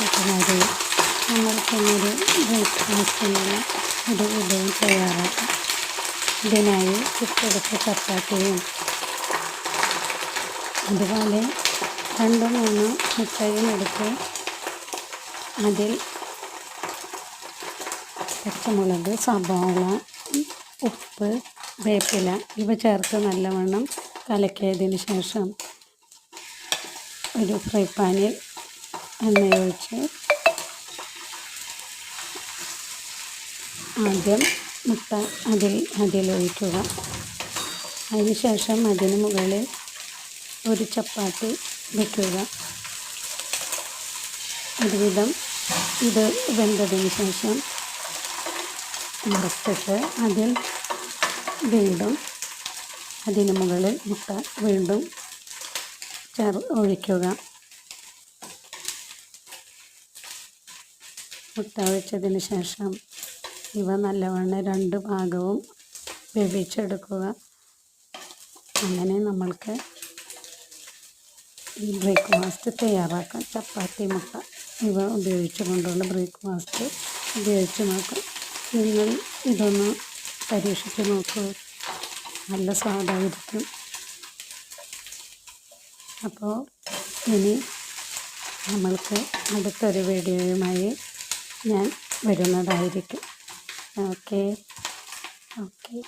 കൂട്ടുകാരെ നമ്മൾക്കിന്നൊരു ബ്രേക്ക്ഫാസ്റ്റിനുള്ള ഒരു വിധവും തയ്യാറാക്കാം ഇതിനായി ചുട്ടെടുത്ത ചപ്പാത്തിയും അതുപോലെ രണ്ടോ മൂന്നോ മുട്ടയും എടുത്ത് അതിൽ പച്ചമുളക് സവാള ഉപ്പ് വേപ്പില ഇവ ചേർത്ത് നല്ലവണ്ണം കലക്കിയതിന് ശേഷം ഒരു ഫ്രൈ പാനിൽ എണ്ണയൊഴിച്ച് ആദ്യം മുട്ട അതിൽ അതിലൊഴിക്കുക. അതിനുശേഷം അതിന് മുകളിൽ ഒരു ചപ്പാത്തി വയ്ക്കുക ഒരുവിധം ഇത് വെന്തതിന് ശേഷം മറച്ചിട്ട് അതിൽ വീണ്ടും അതിന് മുകളിൽ മുട്ട വീണ്ടും ചേർ ഒഴിക്കുക. മുട്ട ഒഴിച്ചതിന് ശേഷം ഇവ നല്ലവണ്ണം രണ്ട് ഭാഗവും വേവിച്ചെടുക്കുക. അങ്ങനെ നമ്മൾക്ക് ഈ ബ്രേക്ക്ഫാസ്റ്റ് തയ്യാറാക്കാം. ചപ്പാത്തി മുട്ട ഇവ ഉപയോഗിച്ച് കൊണ്ടുള്ള ബ്രേക്ക്ഫാസ്റ്റ് ഉപയോഗിച്ച് നോക്കാം. നിങ്ങൾ ഇതൊന്ന് പരീക്ഷിച്ച് നോക്കൂ. നല്ല സ്വാദായിരിക്കും. അപ്പോൾ ഇനി നമ്മൾക്ക് അടുത്തൊരു വീഡിയോയുമായി ഞാൻ വരുന്നതായിരിക്കും. ഓക്കെ. ഓക്കെ.